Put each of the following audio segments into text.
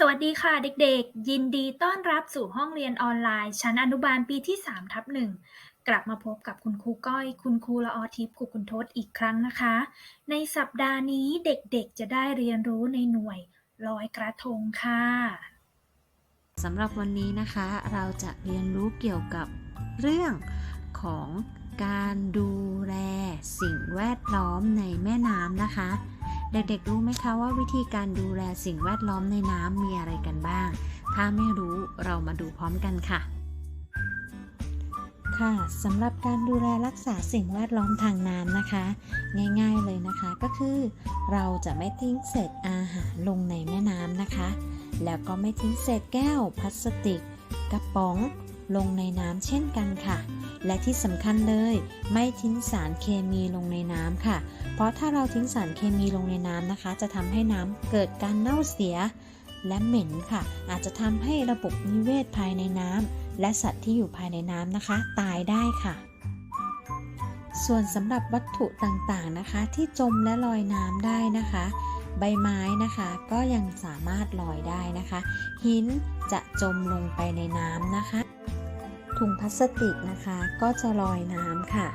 สวัสดีค่ะเด็กๆ ยินดีต้อนรับสู่ห้องเรียนออนไลน์ ชั้นอนุบาลปีที่3ทับหนึ่งกลับมาพบกับคุณครูก้อย คุณครูละออทิพย์ครูคุณทศอีกครั้งนะคะ ในสัปดาห์นี้เด็กๆ จะได้เรียนรู้ในหน่วยลอยกระทงค่ะสำหรับวันนี้นะคะ เราจะเรียนรู้เกี่ยวกับเรื่องของการดูแลสิ่งแวดล้อมในแม่น้ำนะคะ เด็กๆรู้ไหมคะว่าวิธีการดูแลสิ่งแวดล้อมในน้ำมีอะไรกันบ้าง ถ้าไม่รู้เรามาดูพร้อมกันค่ะ ค่ะสำหรับการดูแลรักษาสิ่งแวดล้อมทางน้ำนะคะ ง่ายๆเลยนะคะก็คือ เราจะไม่ทิ้งเศษอาหารลงในแม่น้ำนะคะ แล้วก็ไม่ทิ้งเศษแก้วพลาสติก กระป๋อง ลงในน้ำเช่นกันค่ะ และที่สำคัญเลย ไม่ทิ้งสารเคมีลงในน้ำค่ะ เพราะถ้าเราทิ้งสารเคมีลงในน้ำนะคะ จะทำให้น้ำเกิดการเน่าเสียและเหม็นค่ะ อาจจะทำให้ระบบนิเวศภายในน้ำและสัตว์ที่อยู่ภายในน้ำนะคะ ตายได้ค่ะ ส่วนสำหรับวัตถุต่างๆนะคะ ที่จมและลอยน้ำได้นะคะ ใบไม้นะคะก็ยังสามารถลอยได้นะคะ หินจะจมลงไปในน้ำนะคะ ถุงพลาสติกนะคะก็จะลอยน้ำค่ะ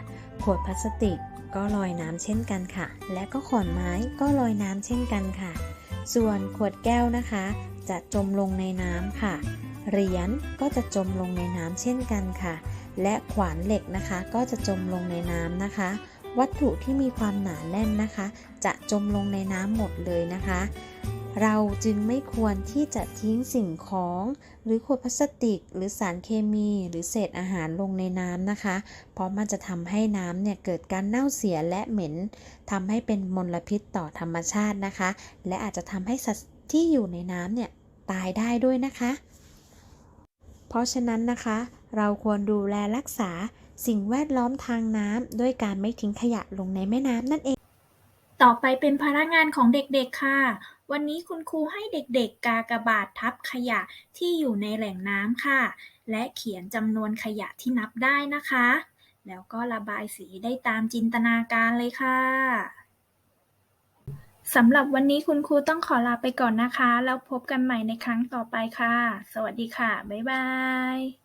ขวดพลาสติกก็ลอยน้ำเช่นกันค่ะ และก็ขอนไม้ก็ลอยน้ำเช่นกันค่ะ ส่วนขวดแก้วนะคะ จะจมลงในน้ำค่ะ เหรียญก็จะจมลงในน้ำเช่นกันค่ะ และขวานเหล็กนะคะ ก็จะจมลงในน้ำนะคะ วัตถุที่มีความหนาแน่นนะคะ จะจมลงในน้ำหมดเลยนะคะ เราจึงไม่ควรที่จะทิ้งสิ่งของ หรือขวดพลาสติก หรือสารเคมี หรือเศษอาหารลงในน้ำนะคะ เพราะมันจะทำให้น้ำเนี่ยเกิดการเน่าเสียและเหม็นทำให้เป็นมลพิษต่อธรรมชาตินะคะ และอาจจะทำให้สัตว์ที่อยู่ในน้ำเนี่ยตายได้ด้วยนะคะ เพราะฉะนั้นนะคะ เราควรดูแลรักษาสิ่งแวดล้อมทางน้ำด้วยการไม่ทิ้งขยะลงในแม่น้ำนั่นเอง ต่อไปเป็นภาระงานของเด็กๆค่ะ วันนี้คุณครูให้เด็กๆ กากบาททับขยะที่อยู่ในแหล่งน้ำค่ะ และเขียนจำนวนขยะที่นับได้นะคะ แล้วก็ระบายสีได้ตามจินตนาการเลยค่ะสำหรับวันนี้คุณครูต้องขอลาไปก่อนนะคะ แล้วพบกันใหม่ในครั้งต่อไปค่ะ สวัสดีค่ะ บ๊ายบาย